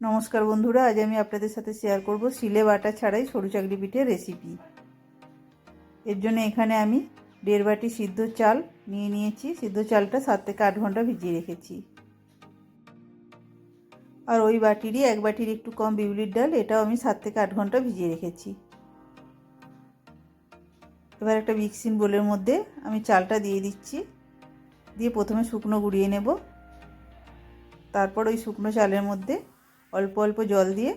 নমস্কার বন্ধুরা, আজ আমি আপনাদের সাথে শেয়ার করব শিলে বাটা ছাড়াই সরু চাকরি পিঠের রেসিপি এর জন্য এখানে আমি দেড় বাটি সিদ্ধ চাল নিয়ে নিয়েছি। সিদ্ধ চালটা সাত থেকে আট ঘণ্টা ভিজিয়ে রেখেছি। আর ওই বাটিরই এক বাটির একটু কম বিউলির ডাল, এটাও আমি সাত থেকে আট ঘণ্টা ভিজিয়ে রেখেছি। এবার একটা মিক্সিং বোলের মধ্যে আমি চালটা দিয়ে দিচ্ছি। দিয়ে প্রথমে শুকনো গুঁড়িয়ে নেব। তারপর ওই শুকনো চালের মধ্যে অল্প অল্প জল দিয়ে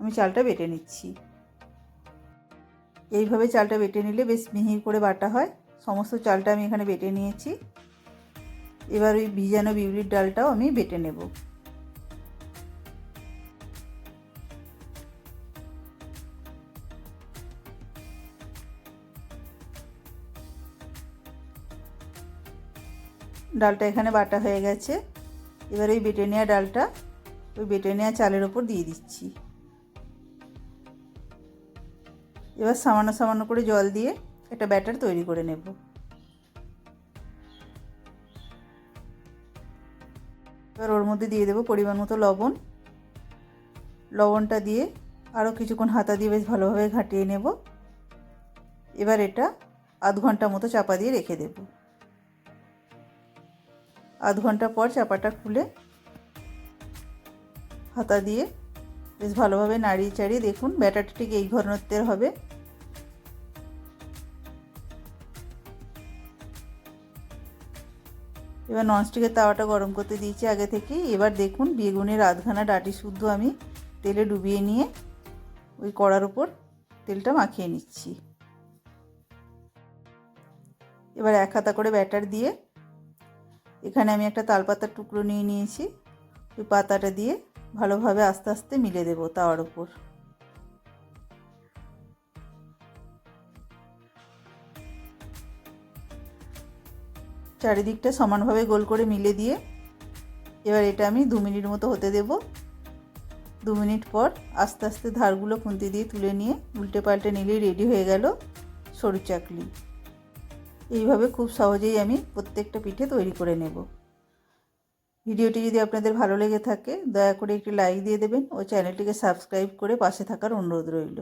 আমি চালটা বেটে নিচ্ছি। এইভাবে চালটা বেটে নিলে বেশ মিহি করে বাটা হয়। সমস্ত চালটা আমি এখানে বেটে নিয়েছি। এবার ওই ভিজানো বিউলির ডালটাও আমি বেটে নেব। ডালটা এখানে বাটা হয়ে গেছে। এবার ওই বেটে নেওয়া ডালটা ওই বেটে নেওয়া চালের ওপর দিয়ে দিচ্ছি। এবার সামান্য সামান্য করে জল দিয়ে একটা ব্যাটার তৈরি করে নেব। এবার ওর মধ্যে দিয়ে দেবো পরিমাণ মতো লবণ। লবণটা দিয়ে আরও কিছুক্ষণ হাতা দিয়ে বেশ ভালোভাবে ঘাটিয়ে নেব। এবার এটা আধ ঘণ্টা মতো চাপা দিয়ে রেখে দেব। আধ ঘণ্টা পর চাপাটা খুলে হাতা দিয়ে বেশ ভালোভাবে নাড়িয়ে চাড়িয়ে দেখুন ব্যাটারটা ঠিক এই ঘনত্বের হবে। এবার ননস্টিকের তাওয়াটা গরম করতে দিয়েছি আগে থেকেই। এবার দেখুন বেগুনের আধখানা ডাটি শুদ্ধ আমি তেলে ডুবিয়ে নিয়ে ওই কড়ার উপর তেলটা মাখিয়ে নিচ্ছি। এবার এক হাতা করে ব্যাটার দিয়ে এখানে আমি একটা তালপাতার টুকরো নিয়ে নিয়েছি। ওই পাতাটা দিয়ে ভালোভাবে আস্তে আস্তে মিলে দেব তাওয়ার উপর। চারিদিকটা সমানভাবে গোল করে মিলে দিয়ে এবার এটা আমি দু মিনিট মতো হতে দেব। দু মিনিট পর আস্তে আস্তে ধারগুলো খুন্তি দিয়ে তুলে নিয়ে উল্টে পাল্টে নিলেই রেডি হয়ে গেল সরু চাকলি। এইভাবে খুব সহজেই আমি প্রত্যেকটা পিঠে তৈরি করে নেব। ভিডিওটি যদি আপনাদের ভালো লেগে থাকে, দয়া করে একটি লাইক দিয়ে দেবেন ও চ্যানেলটিকে সাবস্ক্রাইব করে পাশে থাকার অনুরোধ রইল।